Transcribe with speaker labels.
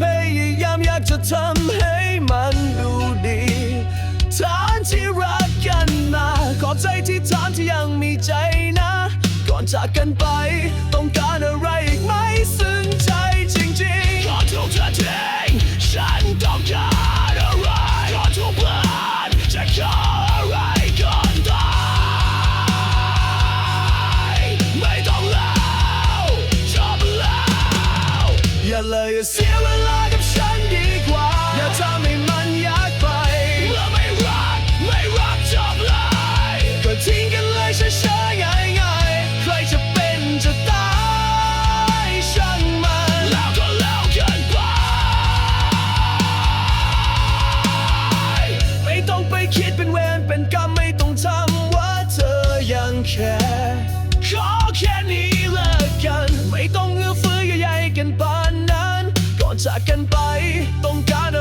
Speaker 1: พยายามอยากจะทำให้มันดูดีทานที่รักกันมาขอบใจที่ทานที่ยังมีใจนะ ก่อนจากกันไปต้องการอะไร เลยเสียเวลากับฉันดีกว่า อย่าทำให้มันยากไปเราไม่รักไม่รักจบเลยก็ทิ้งกันเลยช้าๆง่ายใครจะเป็นจะตายช่างมันแล้วก็แล้วกันไป ไม่ต้องไปคิดเป็นเวรเป็นกรไม่ต้องทำว่าเธอยังแค่ จากกันไป ต้องการ